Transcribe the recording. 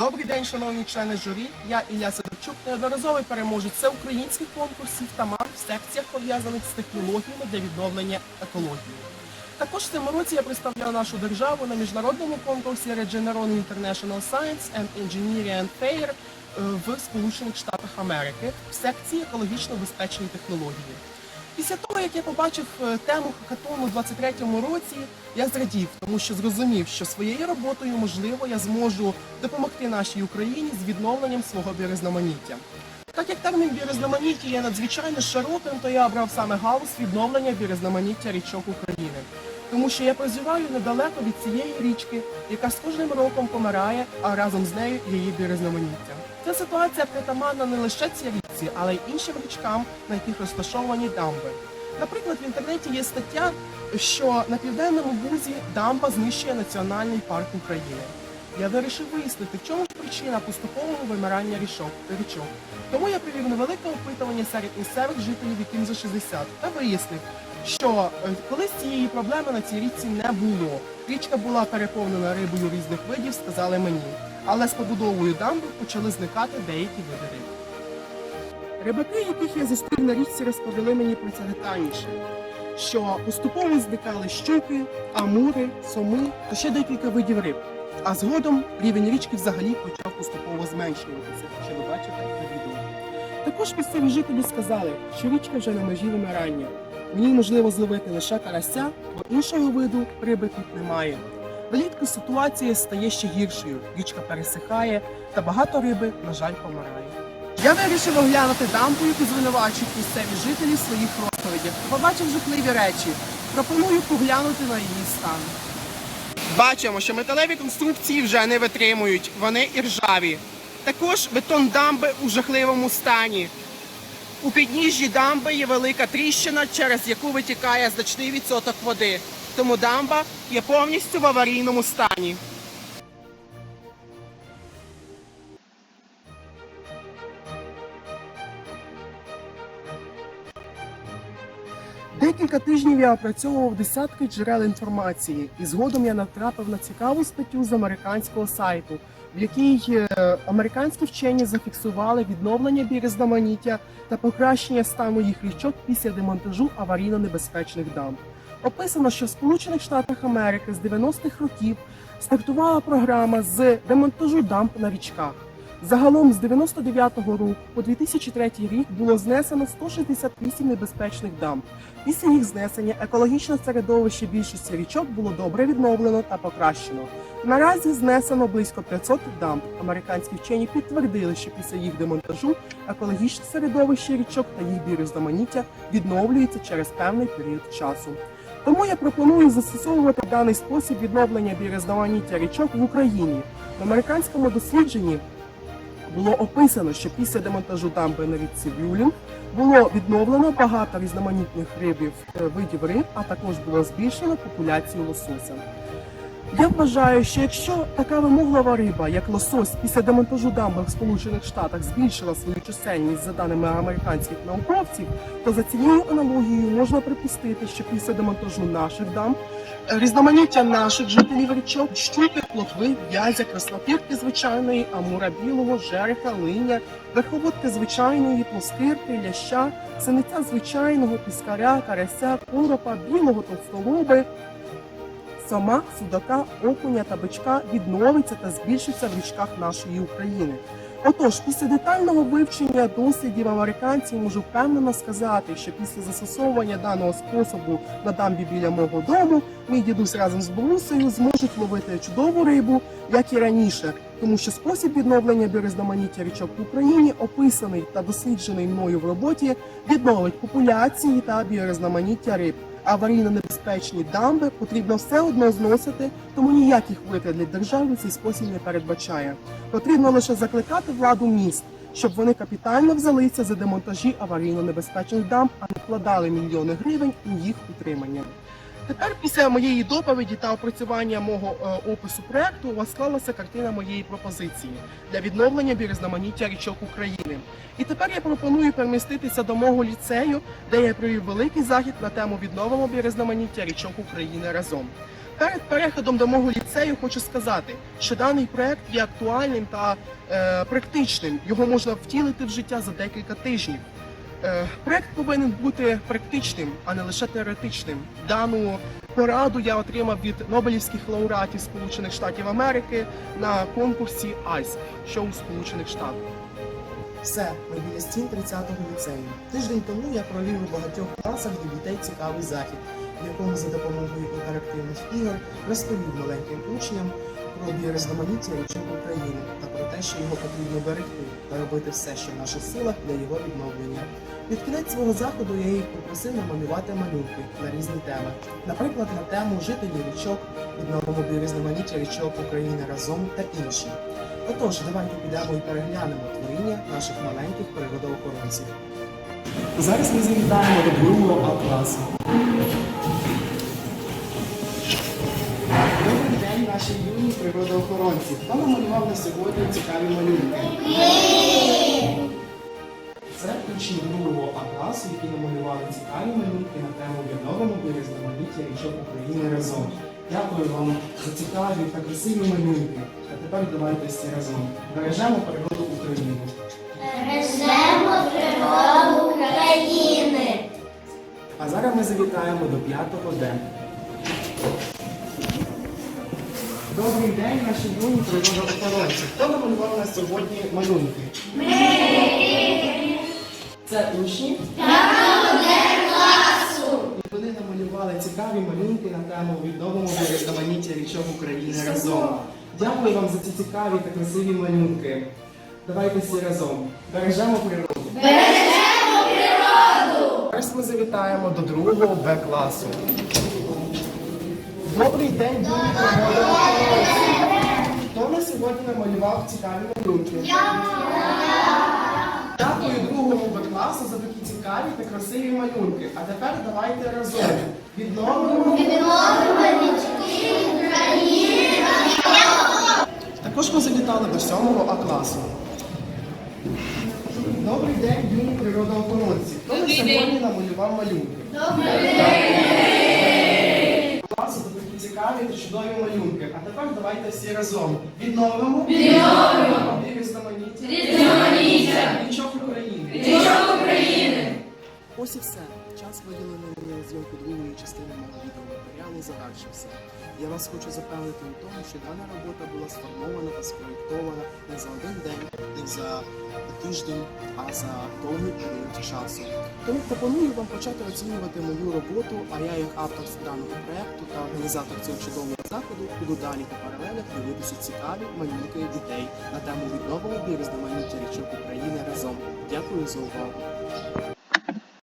Добрий день, шановні члени журі. Я Ілля Сидорчук, неодноразовий переможець всеукраїнських конкурсів та мар в секціях пов'язаних з технологіями для відновлення екології. Також в цьому році я представляю нашу державу на міжнародному конкурсі Regeneron International Science and Engineering Fair е, в Сполучених Штатах Америки в секції екологічно безпечні технології. Після того, як я побачив е, тему хакатону у 23-му році, я зрадів, тому що зрозумів, що своєю роботою, можливо, я зможу допомогти нашій Україні з відновленням свого біорізноманіття. Так як термін біорізноманіття є надзвичайно широким, то я обрав саме галузь відновлення біорізноманіття річок України. Тому що я проживаю недалеко від цієї річки, яка з кожним роком помирає, а разом з нею її біорізноманіття. Ця ситуація притаманна не лише цій річці, але й іншим річкам, на яких розташовані дамби. Наприклад, в інтернеті є стаття, що на південному бузі дамба знищує національний парк України. Я вирішив вияснити, в чому ж причина поступового вимирання річок. Тому я провів невелике опитування серед місцевих жителів, яким за 60, та вияснив, що е, колись цієї проблеми на цій річці не було. Річка була переповнена рибою різних видів, сказали мені. Але з побудовою дамби почали зникати деякі види риб. Рибаки, яких я зустрів на річці, розповіли мені про це детальніше, що поступово зникали щуки, амури, соми та ще декілька видів риб. А згодом рівень річки взагалі почав поступово зменшуватися, що ви бачите на відео. Також місцеві жителі сказали, що річка вже на межі вимирання. В ній можливо зловити лише карася, бо іншого виду риби тут немає. Влітку ситуація стає ще гіршою, річка пересихає, та багато риби, на жаль, помирає. Я вирішив оглянути дамбу, яку звинувачують місцеві жителі в своїх розповідях. Побачив жахливі речі. Пропоную поглянути на її стан. Бачимо, що металеві конструкції вже не витримують, вони іржаві. Також бетон дамби у жахливому стані. У підніжжі дамби є велика тріщина, через яку витікає значний відсоток води. Тому дамба є повністю в аварійному стані. Декілька тижнів я опрацьовував десятки джерел інформації, і згодом я натрапив на цікаву статтю з американського сайту, в якій е, американські вчені зафіксували відновлення біорізноманіття та покращення стану їх річок після демонтажу аварійно-небезпечних дамб. Описано, що в Сполучених Штатах Америки з 90-х років стартувала програма з демонтажу дамб на річках. Загалом з 99-го року по 2003 рік було знесено 168 небезпечних дамб. Після їх знесення екологічне середовище більшості річок було добре відновлено та покращено. Наразі знесено близько 500 дамб. Американські вчені підтвердили, що після їх демонтажу екологічне середовище річок та їх біорізноманіття відновлюється через певний період часу. Тому я пропоную застосовувати даний спосіб відновлення біорізноманіття річок в Україні. В американському дослідженні було описано, що після демонтажу дамби на річці Вюлін було відновлено багато різноманітних рибів е, видів риб, а також було збільшено популяцію лосося. Я вважаю, що якщо така вимоглива риба, як лосось, після демонтажу дамби в Сполучених Штатах збільшила свою чисельність за даними американських науковців, то за цією аналогією можна припустити, що після демонтажу наших дамб е, різноманіття наших жителів річок, щуки, плотви, в'язя, краснопірки звичайної, амура білого, жереха, линя, верховодки звичайної, плоскирки, ляща, синиця звичайного, піскаря, карася, коропа, білого товстолоби, сама, судака, окуня та бичка відновиться та збільшиться в річках нашої України. Отож, після детального вивчення дослідів американців можу впевнено сказати, що після застосовування даного способу на дамбі біля мого дому мій дідусь разом з бабусею зможуть ловити чудову рибу, як і раніше, тому що спосіб відновлення біорізноманіття річок в Україні описаний та досліджений мною в роботі відновить популяції та біорізноманіття риб аварійно-небезпечні дамби потрібно все одно зносити, тому ніяких витрат для держави цей спосіб не передбачає. Потрібно лише закликати владу міст, щоб вони капітально взялися за демонтажі аварійно-небезпечних дамб, а не вкладали мільйони гривень у їх утримання. Тепер, після моєї доповіді та опрацювання мого е, опису проекту, у вас склалася картина моєї пропозиції для відновлення біорізноманіття річок України. І тепер я пропоную переміститися до мого ліцею, де я провів великий захід на тему відновимо біорізноманіття річок України разом. перед переходом до мого ліцею хочу сказати, що даний проект є актуальним та е, практичним. Його можна втілити в життя за декілька тижнів. Е, проект повинен бути практичним, а не лише теоретичним. Дану пораду я отримав від Нобелівських лауреатів Сполучених Штатів Америки на конкурсі ICE, що у Сполучених Штатах. Все, ми біля стін 30-го ліцею. Тиждень тому я провів у багатьох класах для дітей цікавий захід, в якому за допомогою інтерактивних ігор розповів маленьким учням про біорізноманіття річок України те, що його потрібно берегти та робити все, що в наших силах для його відновлення. Під кінець свого заходу я їх попросив намалювати малюнки на різні теми, наприклад, на тему жителі річок, відновимо біорізноманіття річок України разом та інші. Отож, давайте підемо і переглянемо творіння наших маленьких природоохоронців. Зараз ми завітаємо до другого А наші юні природоохоронці. Хто намалював на сьогодні цікаві малюнки? Це учні другого А класу, які намалювали цікаві малюнки на тему відновимо біорізноманіття річок України разом. Дякую вам за цікаві та красиві малюнки. А тепер давайте всі разом бережемо природу України. Бережемо природу України. А зараз ми завітаємо до п'ятого Д. Добрий день, наші юні природоохоронці. Хто намалював на сьогодні малюнки? Ми! Це учні? класу! Вони намалювали цікаві малюнки на тему відомого різноманіття річок України разом. Дякую вам за ці цікаві та красиві малюнки. Давайте всі разом. Бережемо природу. Зараз ми завітаємо до другого Б класу. Добрий день, юні природоохоронці. Хто на сьогодні намалював цікаві малюнки? Дякую другому Б класу за такі цікаві та красиві малюнки. А тепер давайте разом відновимо. Також ми завітали до сьомого А класу. Добрий день, юні природоохоронці. Хто на сьогодні намалював малюнки? за такі цікаві та чудові малюнки. А тепер давайте всі разом відновимо. Відновимо! Різноманіття. Різноманіття. України. Річок України. Ось і все. Час виділений на зйомку другої частини мого відеоматеріалу завершився. Я вас хочу запевнити у тому, що дана робота була сформована та спроєктована не за один день, не за тиждень, а за довгий період часу. Тому пропоную вам почати оцінювати мою роботу, а я як автор даного проекту та організатор цього чудового заходу буду далі та паралелях дивитися цікаві малюнки дітей на тему відновлення і різноманіття річок України разом. Дякую за увагу.